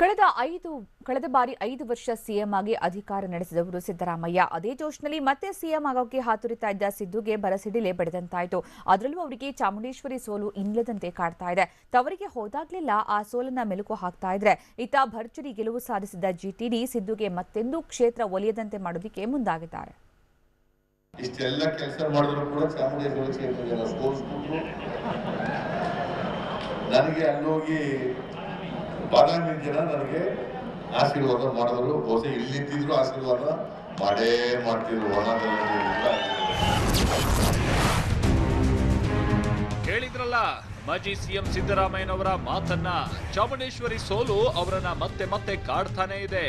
ಕಳೆದ ಐದು, ಕಳೆದ ಬಾರಿ ಐದು ವರ್ಷ ಸಿಎಂ ಆಗಿ ಅಧಿಕಾರ ನಡೆಸಿದವರು ಸಿದ್ದರಾಮಯ್ಯ. ಅದೇ ಜೋಶ್ನಲ್ಲಿ ಮತ್ತೆ ಸಿಎಂ ಆಗೋಕೆ ಹಾತುರಿತಾ ಇದ್ದ ಸಿದ್ದುಗೆ ಬರಸಿಡಿಲೆ ಬಡಿದಂತಾಯಿತು. ಅದರಲ್ಲೂ ಅವರಿಗೆ ಚಾಮುಂಡೇಶ್ವರಿ ಸೋಲು ಇಲ್ಲದಂತೆ ಕಾಡ್ತಾ ಇದೆ. ತವರಿಗೆ ಹೋದಾಗ್ಲೆಲ್ಲ ಆ ಸೋಲನ್ನ ಮೆಲುಕು ಹಾಕ್ತಾ ಇದ್ರೆ. ಇತ್ತ ಭರ್ಜರಿ ಗೆಲುವು ಸಾಧಿಸಿದ ಜಿಟಿಡಿ ಸಿದ್ದುಗೆ ಮತ್ತೆಂದೂ ಕ್ಷೇತ್ರ ಒಲಿಯದಂತೆ ಮಾಡೋದಕ್ಕೆ ಮುಂದಾಗಿದ್ದಾರೆ. ನನಗೆ ಅಲ್ಲೋಗಿ ಬಾದಾಮಿ ಜನ ನನಗೆ ಆಶೀರ್ವಾದ ಮಾಡಿದ್ರು. ಬಹುಶಃ ಇಲ್ಲಿದ್ದಿದ್ರು ಆಶೀರ್ವಾದ ಮಾಡೇ ಮಾಡ್ತಿದ್ರು. ಹೇಳಿದ್ರಲ್ಲ ಮಾಜಿ ಸಿಎಂ ಸಿದ್ದರಾಮಯ್ಯನವರ ಮಾತನ್ನ. ಚಾಮುಂಡೇಶ್ವರಿ ಸೋಲು ಅವರನ್ನ ಮತ್ತೆ ಮತ್ತೆ ಕಾಡ್ತಾನೆ ಇದೆ.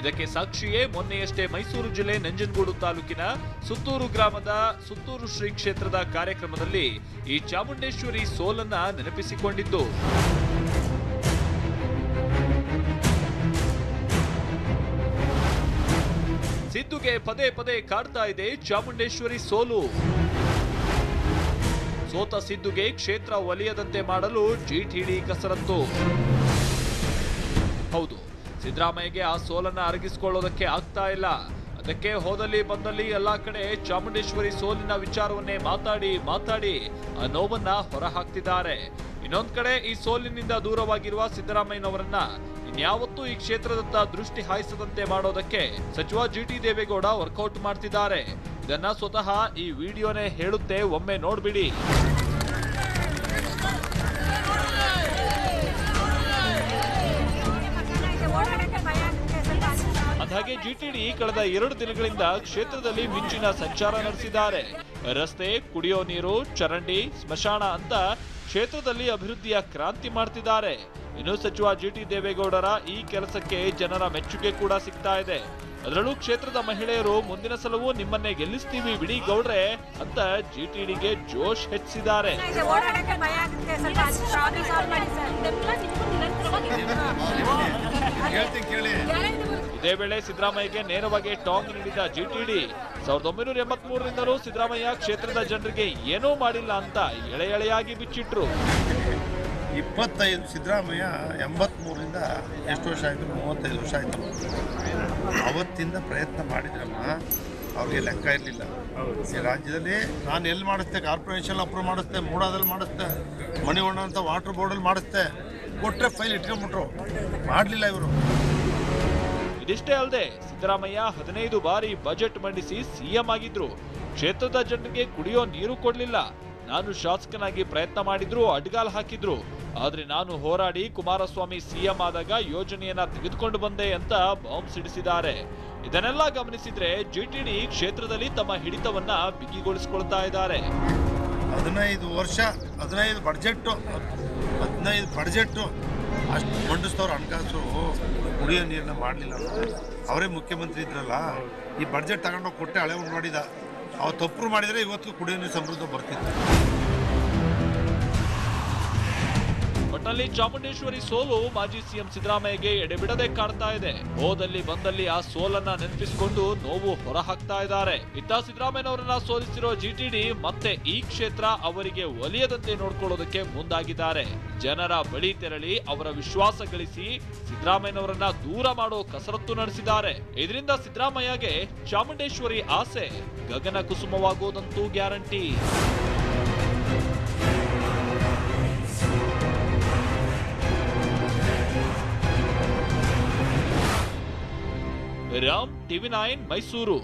ಇದಕ್ಕೆ ಸಾಕ್ಷಿಯೇ ಮೊನ್ನೆಯಷ್ಟೇ ಮೈಸೂರು ಜಿಲ್ಲೆ ನಂಜನಗೂಡು ತಾಲೂಕಿನ ಸುತ್ತೂರು ಗ್ರಾಮದ ಸುತ್ತೂರು ಶ್ರೀ ಕ್ಷೇತ್ರದ ಕಾರ್ಯಕ್ರಮದಲ್ಲಿ ಈ ಚಾಮುಂಡೇಶ್ವರಿ ಸೋಲನ್ನ ನೆನಪಿಸಿಕೊಂಡಿದ್ದು. ಸಿದ್ದುಗೆ ಪದೇ ಪದೇ ಕಾಡ್ತಾ ಇದೆ ಚಾಮುಂಡೇಶ್ವರಿ ಸೋಲು. ಸೋತ ಸಿದ್ದುಗೆ ಕ್ಷೇತ್ರ ಒಲಿಯದಂತೆ ಮಾಡಲು ಜಿಟಿಡಿ ಕಸರತ್ತು. ಹೌದು, ಸಿದ್ದರಾಮಯ್ಯಗೆ ಆ ಸೋಲನ್ನ ಅರಗಿಸಿಕೊಳ್ಳೋದಕ್ಕೆ ಆಗ್ತಾ ಇಲ್ಲ. ಅದಕ್ಕೆ ಹೋದಲ್ಲಿ ಬಂದಲ್ಲಿ ಎಲ್ಲಾ ಕಡೆ ಚಾಮುಂಡೇಶ್ವರಿ ಸೋಲಿನ ವಿಚಾರವನ್ನೇ ಮಾತಾಡಿ ಮಾತಾಡಿ ಆ ನೋವನ್ನ ಹೊರಹಾಕ್ತಿದ್ದಾರೆ. ಇನ್ನೊಂದ್ ಕಡೆ ಈ ಸೋಲಿನಿಂದ ದೂರವಾಗಿರುವ ಸಿದ್ದರಾಮಯ್ಯನವರನ್ನ ಇನ್ಯಾವತ್ತೂ ಈ ಕ್ಷೇತ್ರದತ್ತ ದೃಷ್ಟಿ ಹಾಯಿಸದಂತೆ ಮಾಡೋದಕ್ಕೆ ಸಚಿವ ಜಿಟಿ ದೇವೇಗೌಡ ವರ್ಕೌಟ್ ಮಾಡ್ತಿದ್ದಾರೆ. ಇದನ್ನ ಸ್ವತಃ ಈ ವಿಡಿಯೋನೇ ಹೇಳುತ್ತೆ. ಒಮ್ಮೆ ನೋಡ್ಬಿಡಿ. ಹಾಗೆ ಜಿಟಿಡಿ ಕಳೆದ ಎರಡು ದಿನಗಳಿಂದ ಕ್ಷೇತ್ರದಲ್ಲಿ ಮಿಂಚಿನ ಸಂಚಾರ ನಡೆಸಿದ್ದಾರೆ. ರಸ್ತೆ, ಕುಡಿಯೋ ನೀರು, ಚರಂಡಿ, ಸ್ಮಶಾನ ಅಂತ ಕ್ಷೇತ್ರದಲ್ಲಿ ಅಭಿವೃದ್ಧಿಯ ಕ್ರಾಂತಿ ಮಾಡ್ತಿದ್ದಾರೆ. ಇನ್ನು ಸಚಿವ ಜಿಟಿ ದೇವೇಗೌಡರ ಈ ಕೆಲಸಕ್ಕೆ ಜನರ ಮೆಚ್ಚುಗೆ ಕೂಡ ಸಿಗ್ತಾ ಇದೆ. ಅದರಲ್ಲೂ ಕ್ಷೇತ್ರದ ಮಹಿಳೆಯರು ಮುಂದಿನ ಸಲವೂ ನಿಮ್ಮನ್ನೇ ಗೆಲ್ಲಿಸ್ತೀವಿ ಬಿಡಿ ಗೌಡ್ರೆ ಅಂತ ಜಿಟಿಡಿಗೆ ಜೋಶ್ ನಿರಂತರವಾಗಿ ಇದೇ. ವೇಳೆ ಸಿದ್ದರಾಮಯ್ಯಗೆ ನೇರವಾಗಿ ಟಾಂಗ್ ನೀಡಿದ ಜಿಟಿಡಿ ಸಾವಿರದ ಒಂಬೈನೂರ ಎಂಬತ್ ಮೂರರಿಂದಲೂ ಸಿದ್ದರಾಮಯ್ಯ ಕ್ಷೇತ್ರದ ಜನರಿಗೆ ಏನೂ ಮಾಡಿಲ್ಲ ಅಂತ ಎಳೆ ಎಳೆಯಾಗಿ ಬಿಚ್ಚಿಟ್ರು. ಇಪ್ಪತ್ತೈದು ಸಿದ್ದರಾಮಯ್ಯ ಎಂಬತ್ಮೂರರಿಂದ ಎಷ್ಟು ವರ್ಷ ಆಯಿತು? ಮೂವತ್ತೈದು ವರ್ಷ ಆಯಿತು. ಅವತ್ತಿಂದ ಪ್ರಯತ್ನ ಮಾಡಿದ್ರಮ್ಮ, ಅವ್ರಿಗೆ ಲೆಕ್ಕ ಇರಲಿಲ್ಲ. ಈ ರಾಜ್ಯದಲ್ಲಿ ನಾನು ಎಲ್ಲಿ ಮಾಡಿಸ್ತೆ? ಕಾರ್ಪೊರೇಷನ್ ಅಪ್ರೂವ್ ಮಾಡಿಸ್ತೆ, ಮೂಡಾದಲ್ಲಿ ಮಾಡಿಸ್ತೆ ಮಣಿವಣ್ಣ ಅಂತ ವಾಟರ್ ಬೋರ್ಡಲ್ಲಿ ಮಾಡಿಸ್ತೆ ಕೊಟ್ಟರೆ ಫೈಲ್ ಇಟ್ಕೊಂಡ್ಬಿಟ್ರು. ಮಾಡಲಿಲ್ಲ ಇವರು. ಇದಿಷ್ಟೇ ಅಲ್ಲದೆ ಸಿದ್ದರಾಮಯ್ಯ ಹದಿನೈದು ಬಾರಿ ಬಜೆಟ್ ಮಂಡಿಸಿ ಸಿಎಂ ಆಗಿದ್ರು. ಕ್ಷೇತ್ರದ ಜನರಿಗೆ ಕುಡಿಯೋ ನೀರು ಕೊಡ್ಲಿಲ್ಲ. ನಾನು ಶಾಸಕನಾಗಿ ಪ್ರಯತ್ನ ಮಾಡಿದ್ರು ಅಡ್ಗಾಲ್ ಹಾಕಿದ್ರು. ಆದ್ರೆ ನಾನು ಹೋರಾಡಿ ಕುಮಾರಸ್ವಾಮಿ ಸಿಎಂ ಆದಾಗ ಯೋಜನೆಯನ್ನ ತೆಗೆದುಕೊಂಡು ಬಂದೆ ಅಂತ ಬಾಂಬ್ ಸಿಡಿಸಿದ್ದಾರೆ. ಇದನ್ನೆಲ್ಲ ಗಮನಿಸಿದ್ರೆ ಜಿಟಿಡಿ ಕ್ಷೇತ್ರದಲ್ಲಿ ತಮ್ಮ ಹಿಡಿತವನ್ನ ಬಿಗಿಗೊಳಿಸಿಕೊಳ್ತಾ ಇದ್ದಾರೆ. ಹದಿನೈದು ವರ್ಷ, ಹದಿನೈದು ಬಡ್ಜೆಟ್ಟು ಹದಿನೈದು ಬಡ್ಜೆಟ್ಟು ಅಷ್ಟು ಮಂಡಿಸ್ತವ್ರ ಹಣಕಾಸು ಕುಡಿಯೋ ನೀರನ್ನ ಮಾಡಲಿಲ್ಲ ಅವರೇ ಮುಖ್ಯಮಂತ್ರಿ ಇದ್ರಲ್ಲ, ಈ ಬಡ್ಜೆಟ್ ತಗೊಂಡೋಗಿ ಕೊಟ್ಟೆ ಹಳೆ ಮಾಡಿದ ಅವ್ರು ತಪ್ಪು ಮಾಡಿದರೆ ಇವತ್ತು ಕುಡಿಯೋ ನೀರು ಸಮೃದ್ಧ ಬರ್ತಿತ್ತು. ಒಟ್ಟಲ್ಲಿ ಚಾಮುಂಡೇಶ್ವರಿ ಸೋಲು ಮಾಜಿ ಸಿಎಂ ಸಿದ್ದರಾಮಯ್ಯಗೆ ಎಡೆಬಿಡದೆ ಕಾಡ್ತಾ ಇದೆ. ಹೋದಲ್ಲಿ ಬಂದಲ್ಲಿ ಆ ಸೋಲನ್ನ ನೆನಪಿಸಿಕೊಂಡು ನೋವು ಹೊರಹಾಕ್ತಾ ಇದ್ದಾರೆ. ಇತ್ತ ಸಿದ್ದರಾಮಯ್ಯನವರನ್ನ ಸೋಲಿಸಿರೋ ಜಿಟಿಡಿ ಮತ್ತೆ ಈ ಕ್ಷೇತ್ರ ಅವರಿಗೆ ಒಲಿಯದಂತೆ ನೋಡ್ಕೊಳ್ಳೋದಕ್ಕೆ ಮುಂದಾಗಿದ್ದಾರೆ. ಜನರ ಬಳಿ ತೆರಳಿ ಅವರ ವಿಶ್ವಾಸ ಗಳಿಸಿ ಸಿದ್ದರಾಮಯ್ಯನವರನ್ನ ದೂರ ಮಾಡೋ ಕಸರತ್ತು ನಡೆಸಿದ್ದಾರೆ. ಇದರಿಂದ ಸಿದ್ದರಾಮಯ್ಯಗೆ ಚಾಮುಂಡೇಶ್ವರಿ ಆಸೆ ಗಗನ ಕುಸುಮವಾಗುವುದಂತೂ guarantee. Ram TV nine Mysuru